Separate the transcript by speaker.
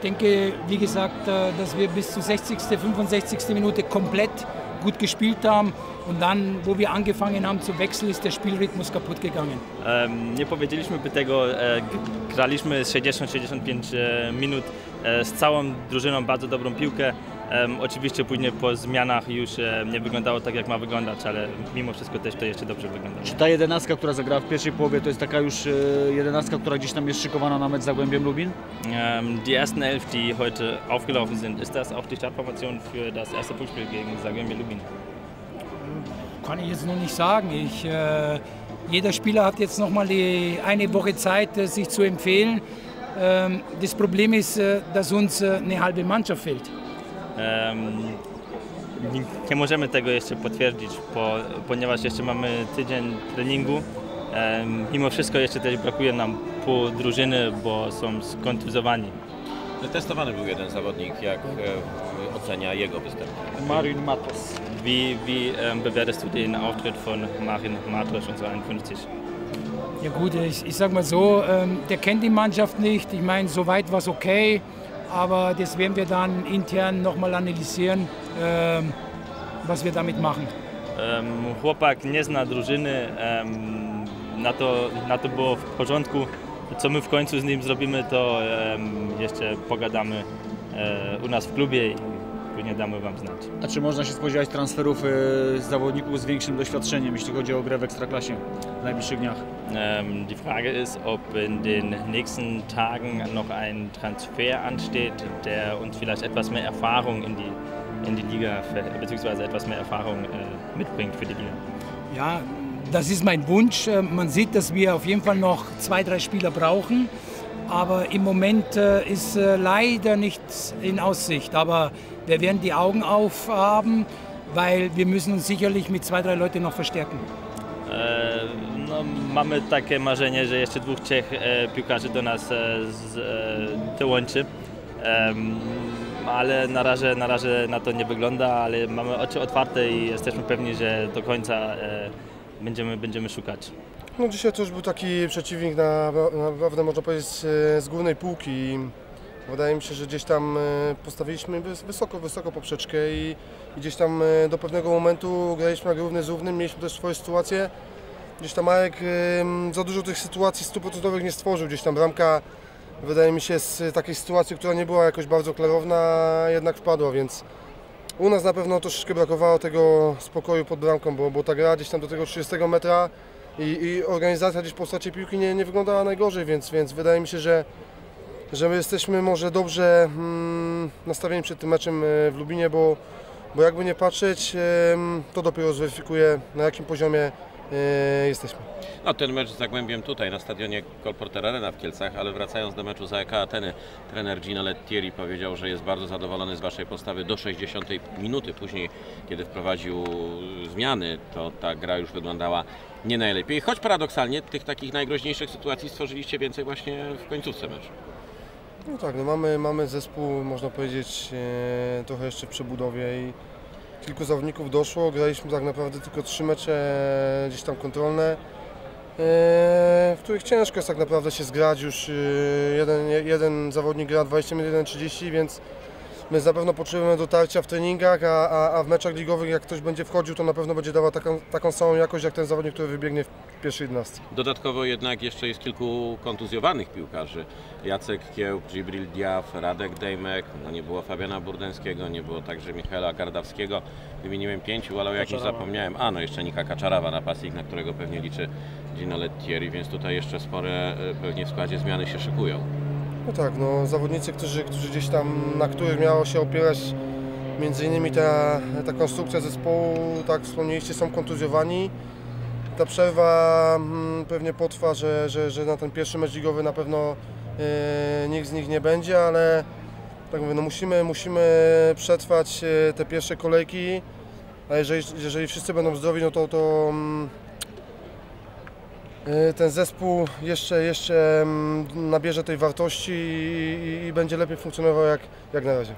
Speaker 1: denke, wie gesagt, äh, dass wir bis zur 60., 65. Minute komplett gut gespielt haben. Und dann, wo wir angefangen haben zu wechseln, ist der Spielrhythmus kaputt gegangen.
Speaker 2: Um, nie powiedzieliśmy by tego, e, graliśmy 60-65 e, minut e, z całą drużyną bardzo dobrą piłkę. Um, oczywiście później po zmianach już e, nie wyglądało tak jak ma wyglądać, ale mimo wszystko też to jeszcze dobrze wygląda.
Speaker 3: Czy ta jedenastka, która zagrała w pierwszej połowie, to jest taka już e, jedenastka, która gdzieś tam jest szykowana na mecz z Zagłębiem Lubin?
Speaker 2: Um, die ersten elf, die heute aufgelaufen sind, ist das auch die Startformation für das erste Punktspiel gegen Zagłębie Lubin?
Speaker 1: Kann ich jetzt noch nicht sagen. Ich, äh, jeder Spieler hat jetzt noch mal die, eine Woche Zeit, äh, sich zu empfehlen. Ähm, das Problem ist, äh, dass uns eine halbe Mannschaft fehlt.
Speaker 2: Nie- możemy tego jeszcze potwierdzić, po, ponieważ jeszcze mamy tydzień treningu. Mimo wszystko jeszcze też brakuje nam pół drużyny, bo są skontuzowani.
Speaker 4: Testowany był jeden zawodnik, jak e, ocenia jego występ.
Speaker 3: Marin Matos.
Speaker 2: Wie, wie bewertest du den Auftritt von Marin Matrosch, unser 51?
Speaker 1: Ja gut, ich, ich sag mal so, ähm, der kennt die Mannschaft nicht. Ich meine, soweit war es okay, aber das werden wir dann intern noch mal analysieren, ähm, was wir damit machen.
Speaker 2: Em, Chłopak nie zna drużyny, em, na to, na to było w porządku. Co my w końcu z nim zrobimy, to em, jeszcze pogadamy e, u nas w klubie później damy Wam znać.
Speaker 3: A czy można się spodziewać transferów e, zawodników z większym doświadczeniem, jeśli chodzi o grę w Ekstraklasie w najbliższych dniach?
Speaker 2: Ähm, die Frage ist, ob in den nächsten Tagen noch ein Transfer ansteht, der uns vielleicht etwas mehr Erfahrung in die, in die Liga, beziehungsweise etwas mehr Erfahrung äh, mitbringt für die Liga.
Speaker 1: Ja, das ist mein Wunsch. Äh, Man sieht, dass wir auf jeden Fall noch zwei, drei Spieler brauchen. Aber im Moment äh, ist äh, leider nichts in Aussicht. Aber wir werden die Augen aufhaben, weil wir müssen uns sicherlich mit zwei, drei Leuten noch verstärken.
Speaker 2: E, no, mamy takie marzenie, że jeszcze dwóch, trzech e, piłkarzy do nas e, z, e, dołączy. Ale na razie, na razie na to nie wygląda, ale mamy oczy otwarte i jesteśmy pewni, że do końca e, będziemy, będziemy szukać.
Speaker 5: No dzisiaj to już był taki przeciwnik na, naprawdę można powiedzieć z, z głównej półki. Wydaje mi się, że gdzieś tam e, postawiliśmy wys- wysoko, wysoko poprzeczkę i, i gdzieś tam e, do pewnego momentu graliśmy jak równy z równym, mieliśmy też swoje sytuacje. Gdzieś tam Marek e, za dużo tych sytuacji stuprocentowych nie stworzył. Gdzieś tam bramka wydaje mi się z takiej sytuacji, która nie była jakoś bardzo klarowna, jednak wpadła, więc u nas na pewno troszeczkę brakowało tego spokoju pod bramką, bo, bo ta gra gdzieś tam do tego 30 metra i, i organizacja gdzieś po stracie piłki nie, nie wyglądała najgorzej, więc, więc wydaje mi się, że, że my jesteśmy może dobrze mm, nastawieni przed tym meczem e, w Lubinie, bo, bo jakby nie patrzeć, to dopiero zweryfikuje na jakim poziomie jesteśmy.
Speaker 4: No, ten mecz z Zagłębiem tutaj na stadionie Colporter Arena w Kielcach, ale wracając do meczu za EK Ateny, trener Gino Lettieri powiedział, że jest bardzo zadowolony z Waszej postawy do 60 minuty. Później, kiedy wprowadził zmiany, to ta gra już wyglądała nie najlepiej. Choć paradoksalnie tych takich najgroźniejszych sytuacji stworzyliście więcej właśnie w końcówce meczu.
Speaker 5: No tak, no mamy, mamy zespół, można powiedzieć, e, trochę jeszcze w przebudowie i kilku zawodników doszło. Graliśmy tak naprawdę tylko trzy mecze e, gdzieś tam kontrolne, e, w których ciężko jest tak naprawdę się zgrać. Już e, jeden, jeden zawodnik gra 20 minut, jeden 30, więc my na pewno potrzebujemy dotarcia w treningach, a, a, a w meczach ligowych jak ktoś będzie wchodził, to na pewno będzie dawał taką, taką samą jakość jak ten zawodnik, który wybiegnie w pierwszej 11.
Speaker 4: Dodatkowo jednak jeszcze jest kilku kontuzjowanych piłkarzy. Jacek Kiełb, Gibril Diaf, Radek Dejmek, no nie było Fabiana Burdenskiego, nie było także Michaela Gardawskiego. Wymieniłem pięciu, ale o jakimś zapomniałem. A, no jeszcze Nika Kaczarawa, napastnik, na którego pewnie liczy Gino Lettieri, więc tutaj jeszcze spore e, pewnie w składzie zmiany się szykują.
Speaker 5: No tak, no zawodnicy, którzy, którzy gdzieś tam, na których miało się opierać między innymi ta, ta konstrukcja zespołu, tak wspomnieliście, są kontuzjowani. Ta przerwa mm, pewnie potrwa, że, że, że na ten pierwszy mecz ligowy na pewno e, nikt z nich nie będzie, ale tak mówię, no musimy, musimy przetrwać e, te pierwsze kolejki, a jeżeli, jeżeli wszyscy będą zdrowi, no to, to mm, ten zespół jeszcze, jeszcze mm, nabierze tej wartości i, i, i będzie lepiej funkcjonował jak, jak na razie.